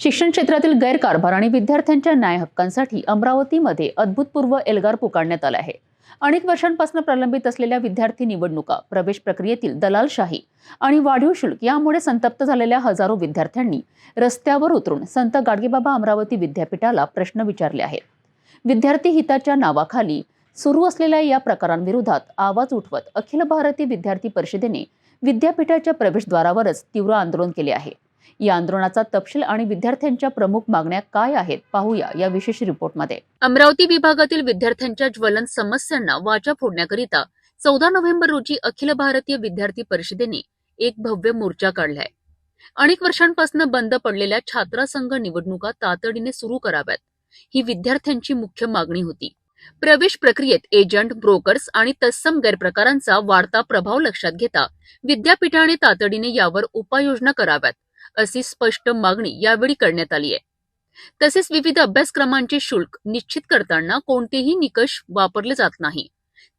शिक्षण क्षेत्रातील गैरकारभार आणि विद्यार्थ्यांच्या न्याय हक्कांसाठी अमरावतीमध्ये अद्भुतपूर्व एल्गार पुकारण्यात आला आहे. अनेक वर्षांपासून प्रलंबित असलेल्या विद्यार्थी निवडणुका प्रवेश प्रक्रियेतील दलालशाही आणि वाढीव शुल्क यामुळे संतप्त झालेल्या हजारो विद्यार्थ्यांनी रस्त्यावर उतरून संत गाडगेबाबा अमरावती विद्यापीठाला प्रश्न विचारले आहेत. विद्यार्थी हिताच्या नावाखाली सुरू असलेल्या या प्रकारांविरोधात आवाज उठवत अखिल भारतीय विद्यार्थी परिषदेने विद्यापीठाच्या प्रवेशद्वारावरच तीव्र आंदोलन केले आहे. या आंदोलनाचा तपशील आणि विद्यार्थ्यांच्या प्रमुख मागण्या काय आहेत पाहूया या विशेष रिपोर्टमध्ये. अमरावती विभागातील विद्यार्थ्यांच्या ज्वलन समस्यांना वाचा फोडण्याकरिता चौदा नोव्हेंबर रोजी अखिल भारतीय विद्यार्थी परिषदेने एक भव्य मोर्चा काढलाय. अनेक वर्षांपासून बंद पडलेल्या छात्रसंघ निवडणुका तातडीने सुरू कराव्यात ही विद्यार्थ्यांची मुख्य मागणी होती. प्रवेश प्रक्रियेत एजंट ब्रोकर्स आणि तत्सम गैरप्रकारांचा वाढता प्रभाव लक्षात घेता विद्यापीठाने तातडीने यावर उपाययोजना कराव्यात अशी स्पष्ट मागणी यावेळी करण्यात आली आहे. तसेच विविध अभ्यासक्रमांचे शुल्क निश्चित करताना कोणतेही निकष वापरले जात नाही.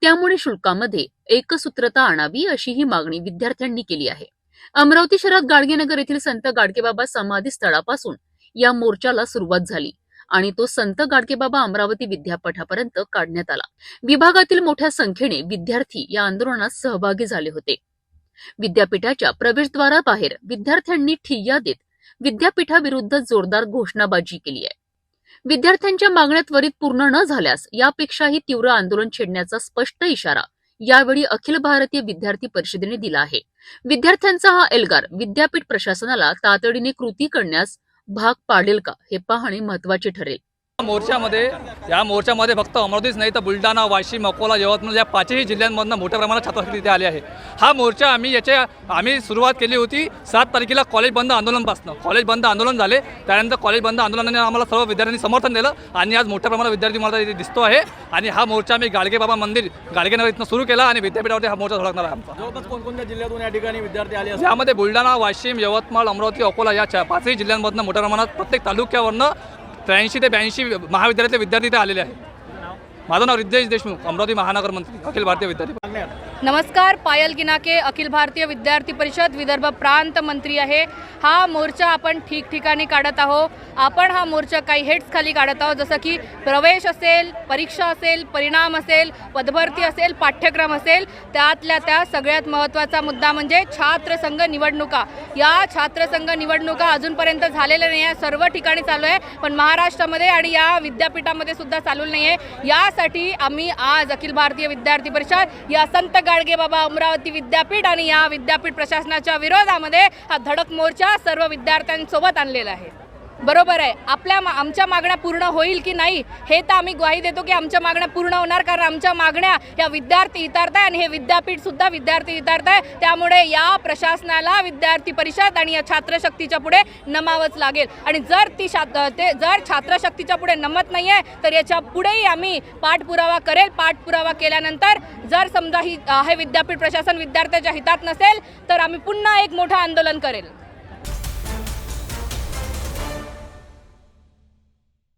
त्यामुळे शुल्कामध्ये एकसूत्रता आणावी अशी ही मागणी विद्यार्थ्यांनी केली आहे. अमरावती शहरात गाडगेनगर येथील संत गाडगेबाबा समाधी स्थळापासून या मोर्चाला सुरुवात झाली आणि तो संत गाडगेबाबा अमरावती विद्यापीठापर्यंत काढण्यात आला. विभागातील मोठ्या संख्येने विद्यार्थी या आंदोलनात सहभागी झाले होते. विद्यापीठाच्या प्रवेशद्वाराबाहेर विद्यार्थ्यांनी ठिय्या देत विद्यापीठाविरुद्ध जोरदार घोषणाबाजी केली आहे. विद्यार्थ्यांच्या मागण्या त्वरित पूर्ण न झाल्यास यापेक्षाही तीव्र आंदोलन छेडण्याचा स्पष्ट इशारा यावेळी अखिल भारतीय विद्यार्थी परिषदेने दिला आहे. विद्यार्थ्यांचा हा एल्गार विद्यापीठ प्रशासनाला तातडीने कृती करण्यास भाग पाडेल का हे पाहणे महत्त्वाचे ठरेल. मोर्चामध्ये या मोर्चामध्ये फक्त अमरावतीच नाही तर बुलढाणा वाशिम अकोला यवतमाळ या पाचही जिल्ह्यांमधनं मोठ्या प्रमाणात छात्रशक्ती इथे आले आहे. हा मोर्चा आम्ही याच्या आम्ही सुरुवात केली होती सात तारखेला कॉलेज बंद आंदोलनपासून. कॉलेज बंद आंदोलन झाले त्यानंतर कॉलेज बंद आंदोलनाने आम्हाला सर्व विद्यार्थ्यांनी समर्थन दिलं आणि आज मोठ्या प्रमाणात विद्यार्थी मला इथे दिसतो आहे. आणि हा मोर्चा आम्ही गाडगेबाबा मंदिर गाडगेनगर इथनं सुरू केला आणि विद्यापीठावरती हा मोर्चा धडकणार आहे आमचा. जवळपास कोणकोणत्या जिल्ह्यातून या ठिकाणी विद्यार्थी आले यामध्ये बुलढाणा वाशिम यवतमाळ अमरावती अकोला या पाचही जिल्ह्यांमधनं मोठ्या प्रमाणात प्रत्येक तालुक्यावरनं त्र्याऐंशी ते ब्याऐंशी महाविद्यालयातले विद्यार्थी इथे आलेले आहेत. माझं नाव रिद्देश देशमुख अमरावती महानगर मंत्री अखिल भारतीय विद्यार्थी नमस्कार पायल गिनाके अखिल भारतीय विद्यार्थी परिषद विदर्भ प्रांत मंत्री आहे. हा मोर्चा आपण ठिकठिकाणी काढत आहो आपण हा मोर्चा काही हेड्स खाली काढत आहोत. जसं की प्रवेश असेल परीक्षा असेल परिणाम असेल पदभरती असेल पाठ्यक्रम असेल त्यातल्या त्या सगळ्यात महत्त्वाचा मुद्दा म्हणजे छात्रसंघ निवडणुका. या छात्रसंघ निवडणुका अजूनपर्यंत झालेल्या नाही आहे सर्व ठिकाणी चालू आहे पण महाराष्ट्रामध्ये आणि या विद्यापीठामध्ये सुद्धा चालू नाही आहे. यासाठी आम्ही आज अखिल भारतीय विद्यार्थी परिषद या संत गाडगेबाबा अमरावती विद्यापीठ आणि या विद्यापीठ प्रशासनाच्या विरोधामध्ये हा धडक मोर्चा सर्व विद्यार्थ्यांसोबत आणलेला आहे. बरोबर आहे. आपल्या मा- आमच्या मागण्या पूर्ण होईल की नाही हे तर आम्ही ग्वाही देतो की आमच्या मागण्या पूर्ण होणार कारण आमच्या मागण्या या विद्यार्थी इतारताय आहे आणि हे विद्यापीठसुद्धा विद्यार्थी हितार्थ आहे त्यामुळे या प्रशासनाला विद्यार्थी परिषद आणि या छात्रशक्तीच्या पुढे नमावंच लागेल. आणि जर ती छात ते जर छात्रशक्तीच्या पुढे नमत नाही आहे तर याच्या पुढेही आम्ही पाठपुरावा करेल. पाठपुरावा केल्यानंतर जर समजा ही हे विद्यापीठ प्रशासन विद्यार्थ्याच्या हितात नसेल तर आम्ही पुन्हा एक मोठं आंदोलन करेल.